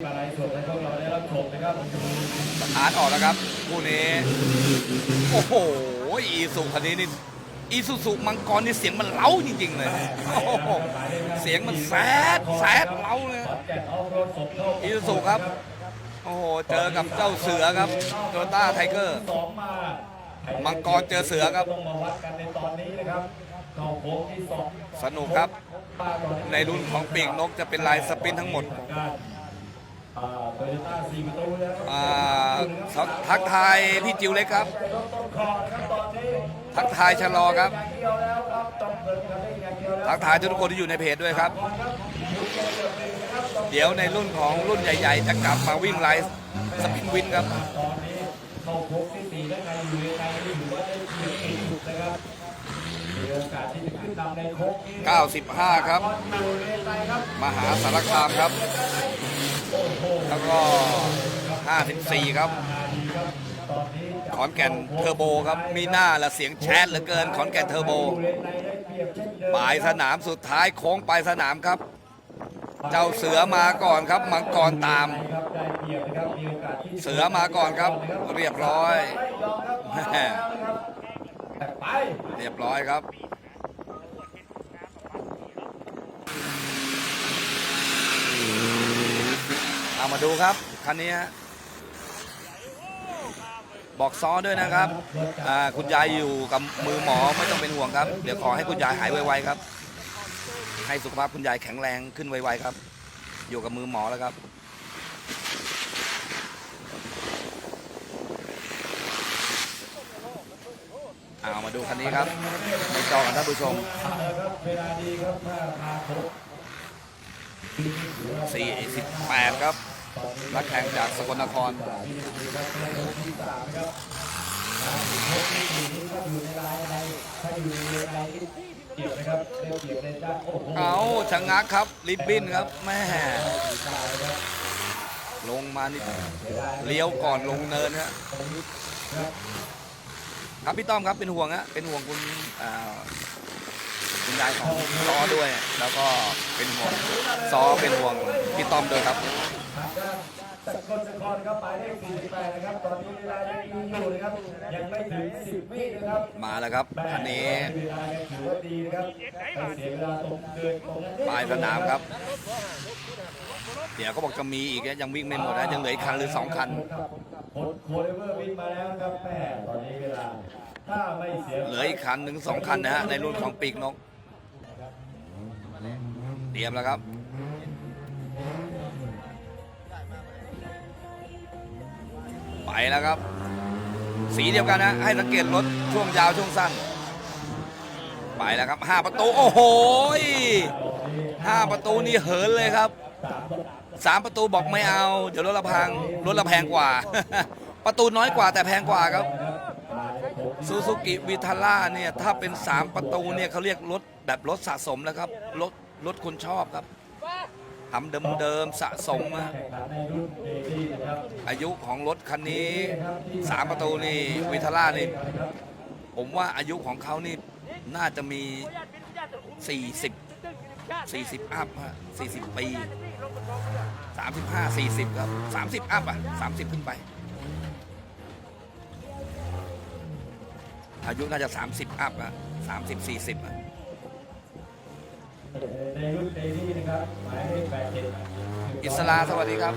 อะไรส่วนในพวกเราได้รับชมนะครับสตาร์ทออกแล้วครับคู่นี้ โอ้โห อีสุคันนี้นี่อีสุสุมังกรนี่เสียงมันเล้าจริง ๆ เลยโอ้โหเสียงมันแซดแซดเล้าเลยขอนแก่นเอารถศพเข้าอีสุสุครับ โอ้โห เจอกับเจ้าเสือครับโตโยต้าไทเกอร์สองมามังกรเจอเสือครับต้องมาวัดกันในตอนนี้นะครับเข้าโค้งที่สองสนุกครับ ในรุ่นของปีกนกจะเป็นลายสปินทั้งหมด ทักทายพี่จิวเล็กครับ ทักทายชะลอครับ ทักทายทุกคนที่อยู่ในเพจด้วยครับ เดี๋ยวในรุ่นของรุ่นใหญ่ ๆ จะกลับมาวิ่งไลฟ์สปินวินครับเข้าโค้งที่สี่แล้วใครอยู่ในใครไม่อว่าได้เพียงสี่สุดนะครับมีโอกาสที่จะขึ้นนำในโค้ง95 ครับ มหาสารคามครับ ก็54ครับนาทีครับ ขอนแก่นเทอร์โบครับ มีหน้าละเสียงแชทเหลือเกิน ขอนแก่นเทอร์โบไปลายสนามสุดท้ายโค้งปลายสนามครับ เจ้าเสือมาก่อนครับ มังกรตาม เสือมาก่อนครับ เรียบร้อย เรียบร้อยครับ เอามาดูครับคันนี้ฮะบอกซ้อด้วยนะครับคุณยายอยู่กับมือหมอไม่ต้องเป็นห่วงครับ เดี๋ยวขอให้คุณยายหายไวๆครับ ให้สุขภาพคุณยายแข็งแรงขึ้นไวๆครับ อยู่กับมือหมอแล้วครับเอามาดูคันนี้ครับในจอกันท่านผู้ชม 48 ครับนักแข่งจากสกลนครเอาชะงักครับริบบินครับแม่ลงมานิดเลี้ยวก่อนลงเนินครับครับพี่ต้อมครับเป็นห่วงฮะเป็นห่วงคุณอ่า คุณยายของซอด้วย แล้วก็เป็นห่วงซอเป็นห่วงพี่ต้อมด้วยครับสกลนครครับหมายเลข48นะครับ ตอนนี้เวลายังมีอยู่นะครับ ยังไม่ถึง 10วินะครับ มาแล้วครับคันนี้เวลายังถือว่าดีนะครับไม่เสียเวลาตรงเดินตรงนั้นปลายสนามครับ เดี๋ยวเขาบอกจะมีอีกนะยังวิ่งไม่หมดนะยังเหลืออีกคันหรือสองคันโคโคเลเวอร์วิ่งมาแล้วครับแม่ตอนนี้เวลา ถ้าไม่เสีย เหลืออีกคันหนึ่งสองคันนะฮะในรุ่นของปีกนกเตรียมแล้วครับ ไปแล้วครับ สีเดียวกันนะ ให้สังเกตรถช่วงยาวช่วงสั้น ไปแล้วครับห้าประตู โอ้โหห้าประตูนี่เหินเลยครับสามประตูบอกไม่เอา เดี๋ยวรถละพังรถละแพงกว่า ประตูน้อยกว่าแต่แพงกว่าครับซูซูกิวิทาร่าเนี่ยถ้าเป็น 3 ประตูเนี่ยเขาเรียกรถแบบรถสะสมแล้วครับรถ รถคนชอบครับทำเดิมๆสะสมมาแข่งขันในรุ่นเดลี่นะครับอายุของรถคันนี้3ประตูนี่วิทาร่านี่ผมว่าอายุของเขานี่น่าจะมี 40 40 อัพฮะ40 ปี 35 40 ครับ 30 อัพอะ 30 ขึ้นไป อายุน่าจะ 30 อัพอะ 30 40อะ ในรุ่นเดลี่นะครับหมายเลข87อิสลาสวัสดีครับ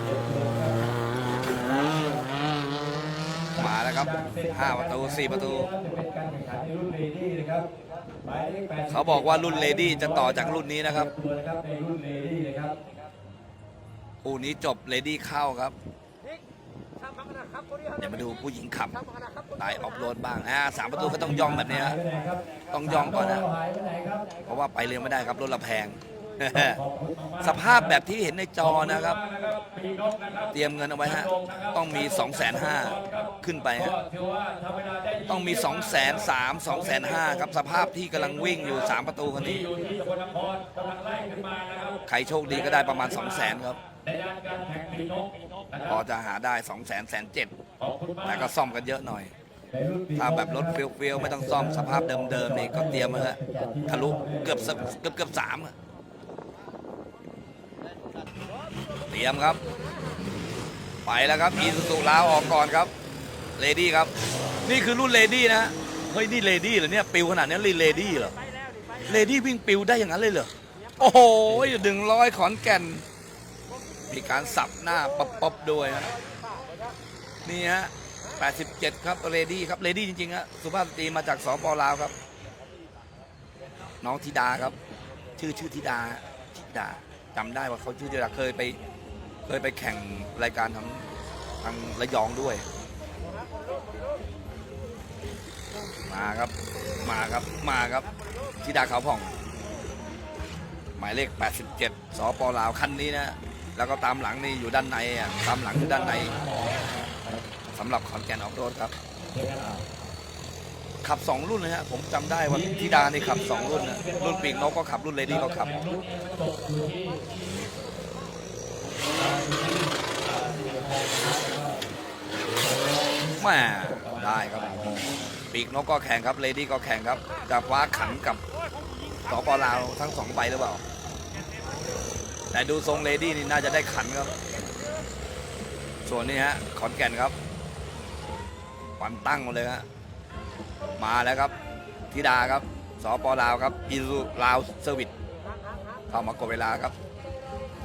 มาแล้วครับ5ประตู4ประตูเป็นการแข่งขันในรุ่นเดลี่นะครับหมายเลข87เขาบอกว่ารุ่นเลดี้จะต่อจากรุ่นนี้นะครับตัวนะครับในรุ่นเดลี่นะครับคู่นี้จบเลดี้เข้าครับ เดี๋ยวมาดูผู้หญิงขับไต่ออฟโรดบ้างอ่าสามประตูก็ต้องย่องแบบนี้ฮะต้องย่องก่อนนะเพราะว่าไปเร็วไม่ได้ครับรถละแพง สภาพแบบที่เห็นในจอนะครับ เตรียมเงินเอาไว้ฮะต้องมี 2 5 0 0 0ขึ้นไปฮะก็ถือว่าทำเวลาได้ต้องมี 2 3 0 0 0 2 5 0 0ครับสภาพที่กำลังวิ่งอยู่ 3 ประตูคนนี้ ใครโชคดีก็ได้ประมาณ 2 0 0 0 0 0ครับในด้านการแข่งปีนก พรัอบจะหาได้2 0 0 0 0 0 0 7ขอบคุณมากแต่ก็ซ่อมกันเยอะหน่อยในรุ่นปีนกถ้าแบบรถเฟี้ยวๆ ไม่ต้องซ่อมสภาพเดิมๆนี่ก็เตรียมมาฮะทะลุเกือบสักเกือบเกือบสามอะเตรียมครับ ไปแล้วครับอีสุสุลาออกก่อนครับเลดี้ครับ นี่คือรุ่นเลดี้นะเฮ้ยนี่เลดี้เหรอเนี่ยปิวขนาดนี้เลยเลดี้เหรอเลดี้วิ่งปิวได้อย่างนั้นเลยเหรอโอ้โหดึงร้อยขอนแก่น มีการสับหน้าป๊อบด้วยฮะนี่ฮะ87 ครับเลดี้ครับเลดี้จริงๆฮะสุภาพสตรีมาจากสปลาวครับ น้องธิดาครับ ชื่อชื่อธิดาธิดาจำได้ว่าเขาชื่อธิดาเคยไปเคยไปแข่งรายการทางทางระยองด้วย มาครับมาครับมาครับธิดาขาวผ่อง หมายเลข 87 สปลาวคันนี้นะ แล้วก็ตามหลังนี่อยู่ด้านในอะตามหลังอยู่ด้านในสำหรับขอนแก่นออฟโรดครับ ขับ 2 รุ่นเลยฮะผมจำได้ว่าธิดานี่ขับ 2 รุ่นนะรุ่นปีกนกก็ขับรุ่นเลดี้ก็ขับมันตกอยู่ที่แม่ได้ครับปีกนกก็แข่งครับเลดี้ก็แข่งครับจะคว้าขันกับสปลาวทั้งสองใบหรือเปล่า แต่ดูทรงเลดี้นี่น่าจะได้ขันครับ ส่วนนี้ฮะขอนแก่นครับวันตั้งมาเลยฮะมาแล้วครับธิดาครับสปลาวครับอิซูลาวเซอร์วิสเข้ามากดเวลาครับ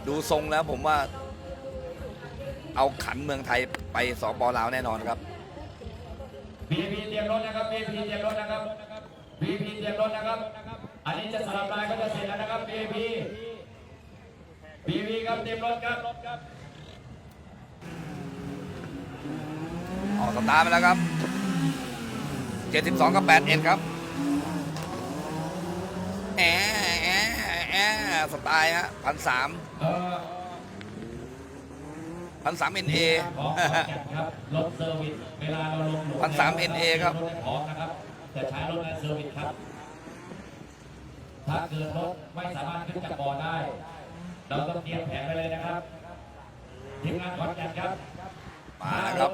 ดูทรงแล้วผมว่า เอาขันเมืองไทยไปสปลาวแน่นอนครับพีพีเตรียมรถนะครับพีพีเตรียมรถนะครับพีพีเตรียมรถนะครับ อันนี้จะสลับลายก็จะเสร็จแล้วนะครับพีพี พีพีครับเตรียมรถครับออกสตาร์ทไปแล้วครับ 72 กับ81ครับแอแอแอสไตล์ฮะพันสามเอ่อพันสามเอ็นเอของขอนแก่นครับรถเซอร์วิสเวลาเราลงหลุมพันสาม NA ครับถของนะครับจะใช้รถในเซอร์วิสครับ ถ้าเกิดรถไม่สามารถขึ้นจากบ่อได้ เราต้องเตรียมแผนไปเลยนะครับทีมงานขอนแก่นครับมาแล้วครับ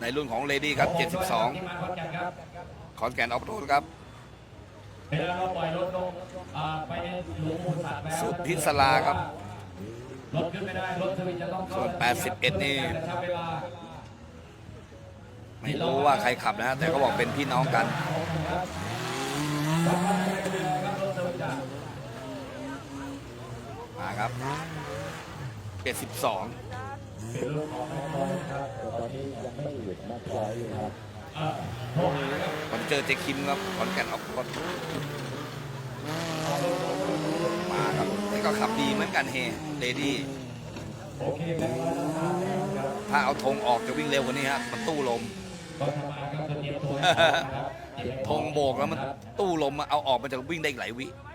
ในรุ่นของเลดี้ครับ ทีมงานขอนแก่นครับ72 ขอนแก่นออฟโรดครับเวลาเราปล่อยรถลงอ่าไปในหลุมมูลสัตว์แล้วสุดพิศลาครับรถขึ้นไม่ได้รถสวิตช์จะต้องเข้าส่วน81นี่กระชับเวลา ไม่รู้ว่าใครขับนะแต่เขาบอกเป็นพี่น้องกันมา ครับ72เป็นรถของแม่บอยครับแต่ตอนนี้ยังไม่หยุดนักไฟครับเอ่อโทรหาครับผมเจอเจคิมครับขอนแก่นออฟโรดมาครับนี่ก็ขับดีเหมือนกันเฮเลดี้โอเคแม่บอยครับถ้าเอาธงออกจะวิ่งเร็วกว่านี้ฮะมันตู้ลมก็ทำมาครับจะเตรียมตัวนะครับเตรียมธงโบกแล้วมันตู้ลมอะเอาออกมันจะวิ่งได้อีกหลายวิมาล้วครับ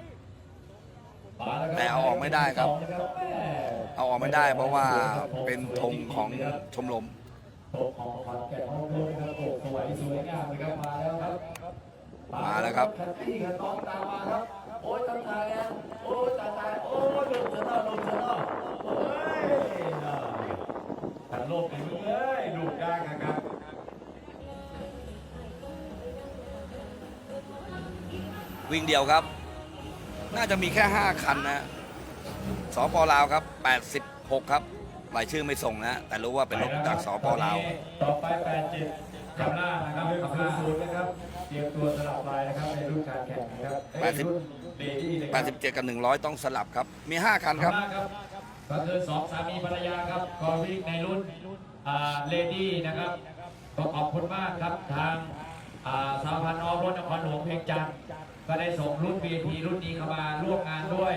แต่เอาออกไม่ได้ครับ เอาออกไม่ได้เพราะว่าเป็นธงของชมรมมาแล้วครับมาแล้วครับคันที่คันต้องตามมาครับโลกเสือเนเลยดูยากนะครับวิ่งเดียวครับ น่าจะมีแค่ 5 คันนะสปลาวครับ 86 ครับรายชื่อไม่ส่งนะ แต่รู้ว่าเป็นรถจากสปลาว ต่อไปแปดเจ็ดกำล่านะครับกำล่าศูนย์นะครับ เตรียมตัวสลับลายนะครับในรุ่นการแข่งนะครับแปดสิบเอ้ยรุ่น Lady นะครับ87 กับ 100 ต้องสลับครับ มี 5 คันครับกำล่าครับก็คือสองสามีภรรยาครับก็วิ่งในรุ่นเลดี้นะครับก็ขอบคุณมากครับทางอ่าสาพันธ์ออฟรถนครหลวงเพียงจันทร์ ก็ได้ส่งรุ่น VIP รุ่นนี้เข้ามาร่วมงานด้วย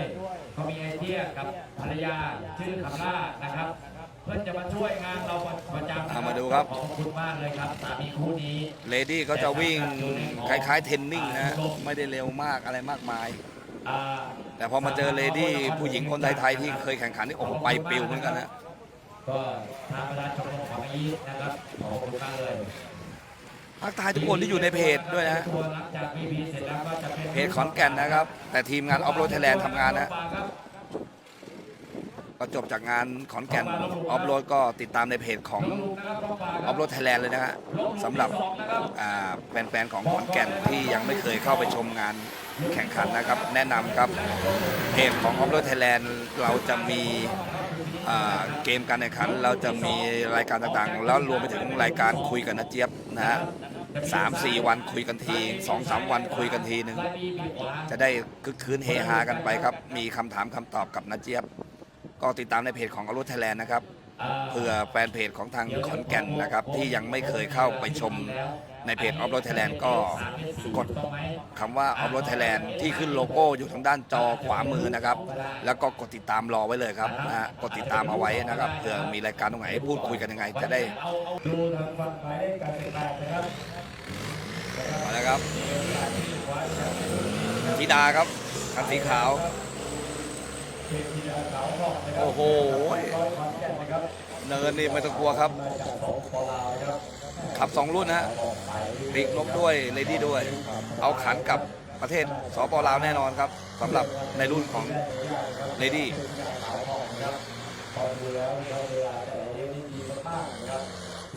ก็มีไอเดียกับภรรยาชื่อคำล่านะครับ เพื่อจะมาช่วยงานเราประจำนะเอามาดูครับ ขอบคุณมากเลยครับสามีคู่นี้ เลดี้ก็จะวิ่งคล้ายๆเทนนิ่งนะไม่ได้เร็วมากอะไรมากมาย อ่าแต่พอมาเจอเลดี้ผู้หญิงคนไทยๆที่เคยแข่งขันนี่โอ้โหไปปิวเหมือนกันนะ ก็ทางประธานชมรมของอีทนะครับขอบคุณมากเลย ทักทายทุกคนที่อยู่ในเพจด้วยนะเสร็จแล้วก็จะเพจขอนแก่นนะครับ แต่ทีมงานออฟโรดไทยแลนด์ทำงานนะก็จบจากงานขอนแก่นออฟโรดก็ติดตามในเพจของออฟโรดไทยแลนด์เลยนะฮะสำหรับแฟนๆของขอนแก่นที่ยังไม่เคยเข้าไปชมงานแข่งขันนะครับ แนะนำครับเพจของออฟโรดไทยแลนด์เราจะมีเกมการแข่งขันเราจะมีรายการต่างๆ แล้วรวมไปถึงรายการคุยกับนาเจี๊ยบนะฮะ สามสี่วันคุยกันทีสองสามวันคุยกันทีหนึ่งจะได้คึกคืนเฮฮากันไปครับ มีคำถามคำตอบกับนาเจี๊ยบ ก็ติดตามในเพจของอรุณไทยแลนด์นะครับ เพื่อแฟนเพจของทางขอนแก่นนะครับ ที่ยังไม่เคยเข้าไปชมในเพจออฟโรดไทยแลนด์ก็กดคำว่าออฟโรดไทยแลนด์ที่ขึ้นโลโก้อยู่ทางด้านจอขวามือนะครับ แล้วก็กดติดตามรอไว้เลยครับนะฮะกดติดตามเอาไว้นะครับเผื่อมีรายการตรงไหนพูดคุยกันยังไง จะได้เอาเอาดูทางฝั่งหมายเลขการเป็นแปดนะครับมาแล้วครับธิดาครับคันสีขาว โอ้โหเนินนี่ไม่ต้องกลัวครับขับสองรุ่นนะฮะออกไปปลีกลบด้วยเลดี้ด้วย เอาขันกับประเทศสปลาวแน่นอนครับสำหรับในรุ่นของเลดี้ขาวทองนะครับพอดูแล้วนะครับเวลาแต่เลี้ยวนี่ดีมากๆนะครับ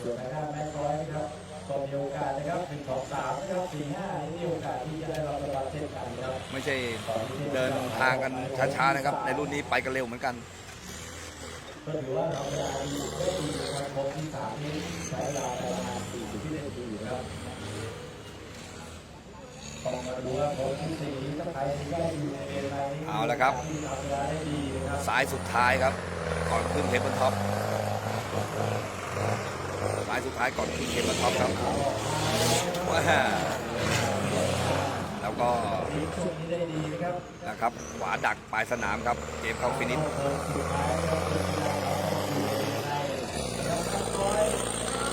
ส่วนทางด้านแม็กร้อยนะครับ ก็มีโอกาสนะครับหนึ่งสองสามนะครับสี่ห้ามีโอกาสที่จะได้รับรางวัลเช่นกันครับไม่ใช่เดินทางกันช้าๆนะครับ ในรุ่นนี้ไปกันเร็วเหมือนกันก็ถือว่าเราเวลาดีได้ดีนะครับครบที่สามนี้ใช้เวลาประมาณสี่สิบวินาทีครับต้องมาดูว่าครบที่สี่นี้ถ้าใครได้อยู่ในเวลานี้เอาละครับที่ทำเวลาได้ดีนะครับสายสุดท้ายครับ ก่อนขึ้นเทปบนท็อปายสุดท้ายก่อนขึ้นเทปบนท็อปครับว้าแล้วก็ช่วงนี้ได้ดีนะครับนะครับขวาดักปลายสนามครับ เกมเข้าฟินิชโค้งสุดท้ายนะครับเป็นเวลาเราต้องอยู่ในเวลาแล้วก็ร้อย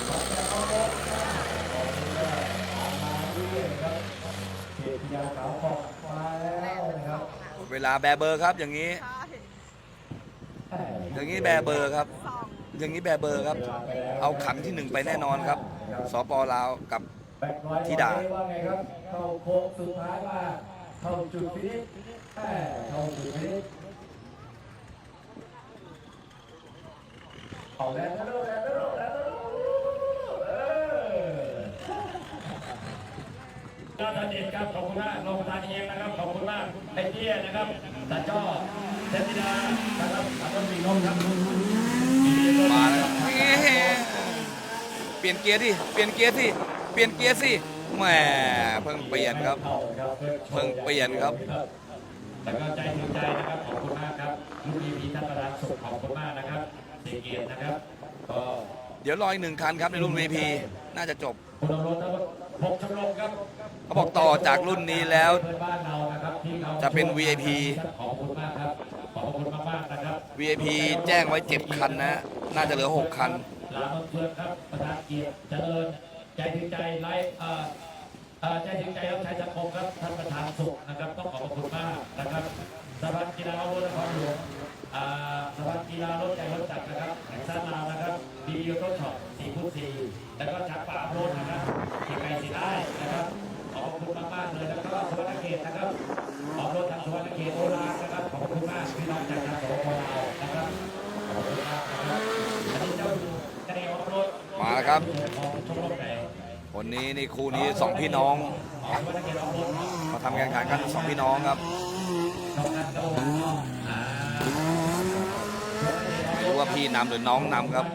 สองแล้วก็รถออกมาตามมาเรื่อยๆครับเขตพยาขาวขอบมาแล้วนะครับเวลาแบเบอร์ครับอย่างนี้ อย่างนี้แบเบอร์ครับ อย่างนี้แบเบอร์ครับ เอาขันที่หนึ่งไปแน่นอนครับสปลาวกับแบกร้อยธิดาว่าไงครับเข้าโค้งสุดท้ายมาเข้าจุดฟินิชแม่เข้าจุดฟินิชเอาแล้วนะลูกแล้วนะลูกแล้วนะลูกเออท่านเอกครับขอบคุณมากรองประธานเองนะครับขอบคุณมากไอ้เตี้ยนะครับตาจ้อเทพธิดานะครับขอบคุณพี่น้องครับ มาแล้วครับเปลี่ยนเกียร์ดิเปลี่ยนเกียร์สิเปลี่ยนเกียร์สิแหมเพิ่งเปลี่ยนครับเข้าครับ เพิ่งเปลี่ยนครับแต่ก็ใจถึงใจนะครับขอบคุณมากครับลูกพีพีท่านประธานสุขขอบคุณมากนะครับเสียเกียรตินะครับก็เดี๋ยวรออีกหนึ่งคันครับในรุ่น VP น่าจะจบคุณอรุณนะครับหกชมรมครับเขาบอกต่อจากรุ่นนี้แล้วเพื่อนบ้านเรานะครับที่เราจะเป็น VIP ขอบคุณมากครับ ขอบคุณมากๆนะครับ VIP แจ้งไว้7คันนะ น่าจะเหลือ6คันลาบังเพื่อนครับประธานเกียรติเจริญใจถึงใจไลฟ์เอ่อเอ่อใจถึงใจรับใช้สังคมครับท่านประธานสุขนะครับ ต้องขอบพระคุณมากนะครับสภากีฬาโรถนครหลวงอ่าสภากีฬารถใจรถจักรนะครับแห่งชาติลาวนะครับดีโยโต้ช็อปสี่คูณสี่แล้วก็จักรป่าโรถนะครับที่ไกลสิได้นะครับ ครับของชมรมไหนนี้นี่คู่นี้2พี่น้องของสวัสดิเขตออฟโรดมาทำแข่งขันกัน2พี่น้องครับไม่รู้ว่าพี่นำหรือน้องนำครับ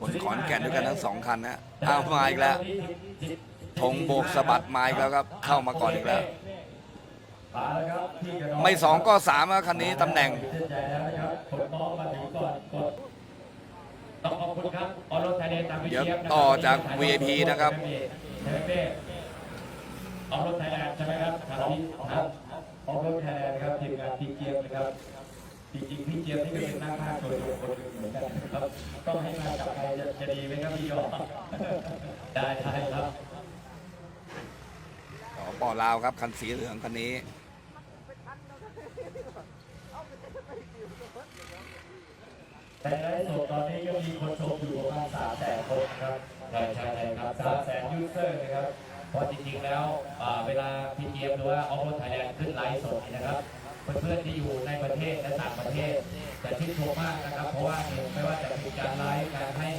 คนขอนแก่นด้วยกันทั้งสองคันนะอ้าวมาอีกแล้วธงโบกสะบัดไม้แล้วครับ เข้ามาก่อนอีกแล้ว ไม่สองก็สามคันนี้ตำแหน่ง เดี๋ยวเชียบนะครัต่อจาก VIP นะครับใช่ไหมเป้ออโรไทยแลนด์ใช่ไหมครับครับครับออกรถแทนนะครับทีมงานพี่เกียรตินะครับจริงๆพี่เกียรตินี่ก็เป็นนักพากย์ตัวเดียวคนหนึ่งเหมือนกันนะครับต้องให้มาจับใครจะจะดีไหมครับพี่ยอได้ได้ครับสปลาวครับคันสีเหลืองคันนี้แต่ ในไลฟ์สดตอนนี้ก็มีคนชมอยู่ประมาณสามแสนคนนะครับใช่ใช่ใช่ครับสามแสนยูเซอร์นะครับเพราะจริงๆแล้วอ่าเวลาพีเกมหรือว่าออฟโรดไทยแลนด์ขึ้นไลฟ์สดนี่นะครับเพื่อนๆที่อยู่ในประเทศและต่างประเทศจะชื่นชมมากนะครับ เพราะว่าหนึ่งไม่ว่าจะเป็นการไลฟ์การให้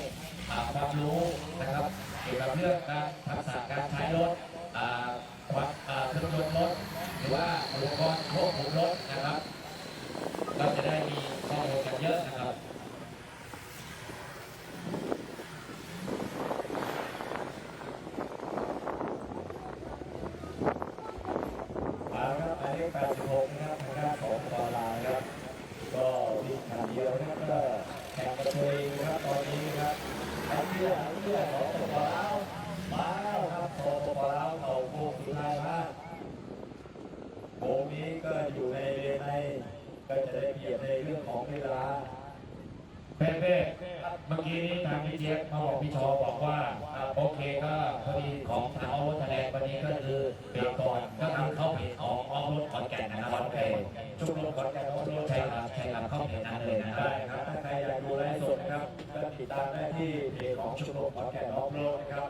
อ่าความรู้นะครับเกี่ยวกับเรื่องการทักษะการใช้รถอ่าความอ่าเครื่องยนต์รถหรือว่าอุปกรณ์ควบคุมรถนะครับ เราจะได้มีข้อมูล นี้ก็อยู่ในเลนในก็จะได้เปรียบในเรื่องของเวลา เป้เป้เมื่อกี้นี้ทางพี่เจี๊ยบมาบอกพี่ชอบอกว่าอ่าโอเคก็พอดีของทางออรถแถลงวันนี้ก็คือเบรกก่อนก็คือเข้าเพจของออรถขอนแก่นนะครับเคชุมนุมขอนแก่นออรถใช่ครับใช่ครับเข้าเพจนั้นเลยนะครัได้บครับถ้าใครอยากดูไลฟ์สดนะครับก็ติดตามได้ที่เพจของชุมรมขอนแก่นออฟโรดนะครับ